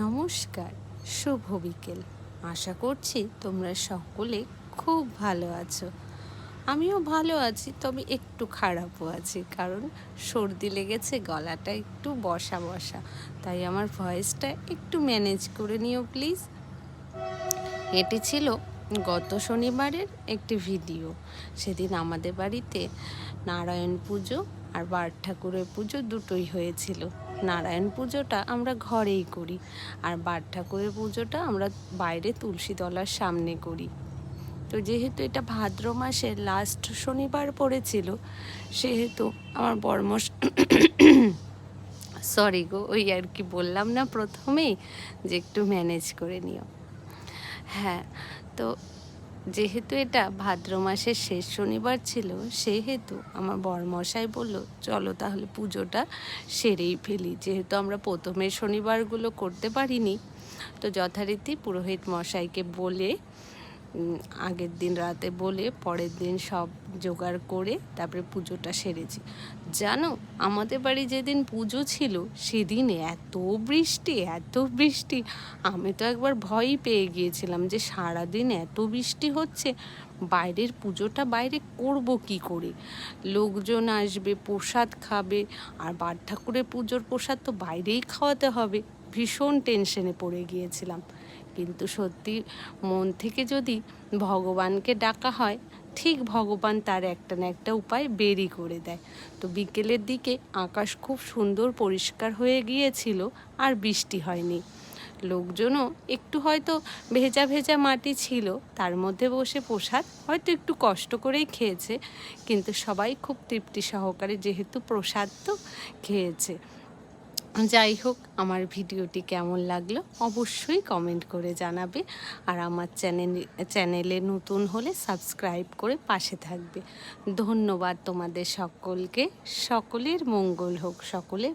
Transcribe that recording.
নমস্কার, শুভ বিকেল। আশা করছি তোমরা সকলে খুব ভালো আছো। আমিও ভালো আছি, তবে একটু খারাপও আছি, কারণ সর্দি লেগেছে, গলাটা একটু বসা বসা। তাই আমার ভয়েসটা একটু ম্যানেজ করে নিও, প্লিজ। এটি ছিল গত শনিবারের একটি ভিডিও। সেদিন আমাদের বাড়িতে নারায়ণ পুজো আর বার ঠাকুরের পুজো দুটোই হয়েছিল। নারায়ণ পুজোটা আমরা ঘরেই করি আর বার ঠাকুরের পুজোটা আমরা বাইরে তুলসী তলার সামনে করি। তো যেহেতু এটা ভাদ্র মাসের লাস্ট শনিবার পড়েছিল, সেহেতু আমার বর্মশ সরি গো, ওই আর কি বললাম না প্রথমেই যে একটু ম্যানেজ করে নিও। হ্যাঁ তো যেহেতু এটা ভাদ্র মাসের শেষ শনিবার ছিল, সেহেতু আমার বরমশাই বলল, চলো তাহলে পুজোটা সেরেই ফেলি। যেহেতু আমরা প্রথমের শনিবারগুলো করতে পারিনি। তো যথারীতি পুরোহিত মশাইকে বলে আগের দিন রাতে বলে পরের দিন সব জোগাড় করে তারপরে পুজোটা সেরেছি। জানো, আমাদের বাড়ি যেদিন পুজো ছিল সেদিন এত বৃষ্টি এত বৃষ্টি। আমি তো একবার ভয়ই পেয়ে গিয়েছিলাম যে সারাদিন এত বৃষ্টি হচ্ছে, বাইরের পুজোটা বাইরে করব কি করে? লোকজন আসবে, প্রসাদ খাবে, আর বার ঠাকুরের পুজোর প্রসাদ তো বাইরেই খাওয়াতে হবে। ভীষণ টেনশনে পড়ে গিয়েছিলাম। কিন্তু সত্যি মন থেকে যদি ভগবানকে ডাকা হয়, ঠিক ভগবান তার একটা না একটা উপায় বেরি করে দেয়। তো বিকেলের দিকে আকাশ খুব সুন্দর পরিষ্কার হয়ে গিয়েছিল আর বৃষ্টি হয়নি। লোকজনও একটু হয়তো ভেজা ভেজা মাটি ছিল, তার মধ্যে বসে প্রসাদ হয়তো একটু কষ্ট করেই খেয়েছে, কিন্তু সবাই খুব তৃপ্তি সহকারে যেহেতু প্রসাদ তো খেয়েছে। যাই হোক, আমার ভিডিওটি কেমন লাগল অবশ্যই কমেন্ট করে জানাবে আর আমার চ্যানেল, চ্যানেলে নতুন হলে সাবস্ক্রাইব করে পাশে থাকবে। ধন্যবাদ তোমাদের সকলকে। সকলের মঙ্গল হোক সকলে